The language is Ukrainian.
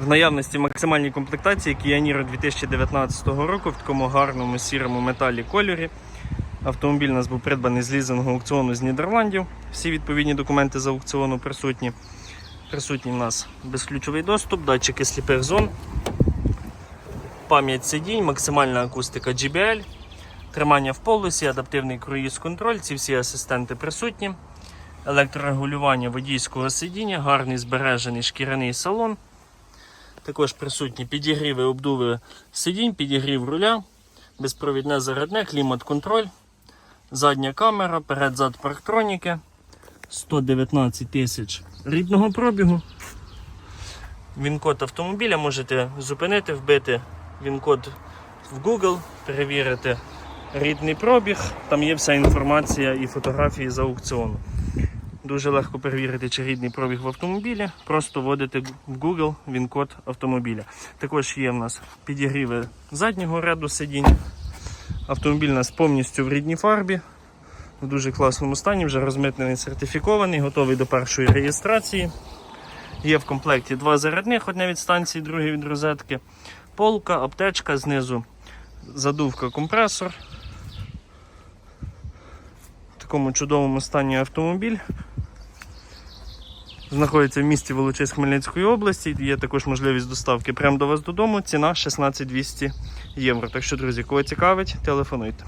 В наявності максимальній комплектації Kia Niro 2019 року в такому гарному сірому металі кольорі. Автомобіль у нас був придбаний з лізингу аукціону з Нідерландів. Всі відповідні документи з аукціону присутні. Присутній у нас безключовий доступ, датчики сліпих зон, пам'ять сидінь, максимальна акустика GBL, тримання в полосі, адаптивний круїз-контроль. Ці всі асистенти присутні. Електрорегулювання водійського сидіння, гарний збережений шкіряний салон. Також присутні підігріви, обдуви сидінь, підігрів руля, безпровідне зарядне, клімат-контроль, задня камера, перед-зад парктроніки, 119 тисяч рідного пробігу. Він-код автомобіля можете зупинити, вбити він-код в Google, перевірити рідний пробіг. Там є вся інформація і фотографії з аукціону. Дуже легко перевірити, чи рідний пробіг в автомобілі. Просто вводите в Google він-код автомобіля. Також є в нас підігріви заднього ряду сидінь. Автомобіль у нас повністю в рідній фарбі, в дуже класному стані, вже розмитнений, сертифікований, готовий до першої реєстрації. Є в комплекті два зарядних, одне від станції, друге від розетки. Полка, аптечка, знизу задувка, компресор. В такому чудовому стані автомобіль. Знаходиться в місті Волочись Хмельницької області. Є також можливість доставки прямо до вас додому. Ціна 16 200 євро. Так що, друзі, кого цікавить, телефонуйте.